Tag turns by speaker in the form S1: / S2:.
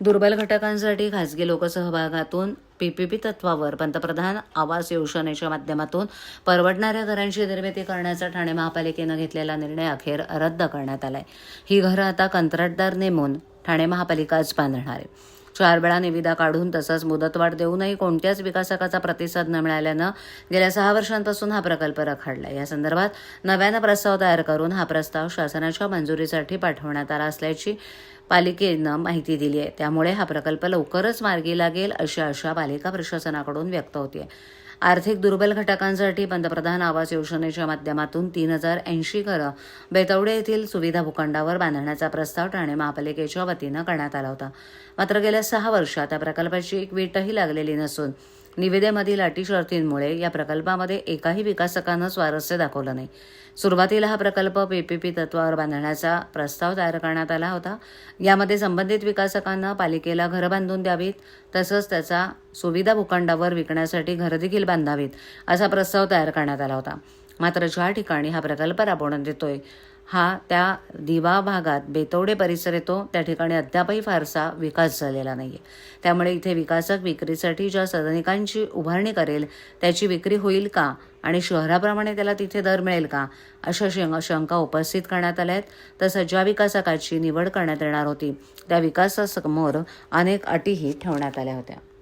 S1: दुर्बल घटकांसाठी खासगी लोकसहभागातून पीपीपी तत्वावर पंतप्रधान आवास योजनेच्या माध्यमातून परवडणाऱ्या घरांची निर्मिती करण्याचा ठाणे महापालिकेनं घेतलेला निर्णय अखेर रद्द करण्यात आलाय. ही घरं आता कंत्राटदार नेमून ठाणे महापालिकाच बांधणार आहे. चार वेळा निविदा काढून तसंच मुदतवाढ देऊनही कोणत्याच विकासकाचा प्रतिसाद न मिळाल्यानं गेल्या सहा वर्षांपासून हा प्रकल्प रखडला. या संदर्भात नव्यानं प्रस्ताव तयार करून हा प्रस्ताव शासनाच्या मंजुरीसाठी पाठवण्यात आला असल्याची पालिकेनं माहिती दिली आहे त्यामुळे हा प्रकल्प लवकरच मार्गी लागेल अशी आशा पालिका प्रशासनाकडून व्यक्त होते आर्थिक दुर्बल घटकांसाठी पंतप्रधान आवास योजनेच्या माध्यमातून तीन हजार ऐंशी घरं बेतवडे येथील सुविधा भूखंडावर बांधण्याचा प्रस्ताव ठाणे महापालिकेच्या वतीनं करण्यात आला होता. मात्र गेल्या सहा वर्षात या प्रकल्पाची एक वीटही लागलेली नसून निविदेमधील अटी शर्तींमुळे या प्रकल्पामध्ये एकाही विकासकानं स्वारस्य दाखवलं नाही. सुरुवातीला हा प्रकल्प पीपीपी तत्वावर बांधण्याचा प्रस्ताव तयार करण्यात आला होता. यामध्ये संबंधित विकासकांना पालिकेला घरं बांधून द्यावीत तसंच त्याचा सुविधा भूखंडावर विकण्यासाठी घरं देखील बांधावीत असा प्रस्ताव तयार करण्यात आला होता. मात्र ज्या ठिकाणी हा प्रकल्प राबवण्यात येतोय हा त्या दिवा भागात बेतवडे परिसर येतो. त्या ठिकाणी अद्यापही फारसा विकास झालेला नाही आहे त्यामुळे इथे विकासक विक्रीसाठी ज्या सदनिकांची उभारणी करेल त्याची विक्री होईल का? आणि शहराप्रमाणे त्याला तिथे दर मिळेल का? अशा शंका शंका उपस्थित करण्यात आल्या आहेत. तसंच ज्या विकासकाची निवड करण्यात येणार होती त्या विकासासमोर अनेक अटीही ठेवण्यात आल्या होत्या.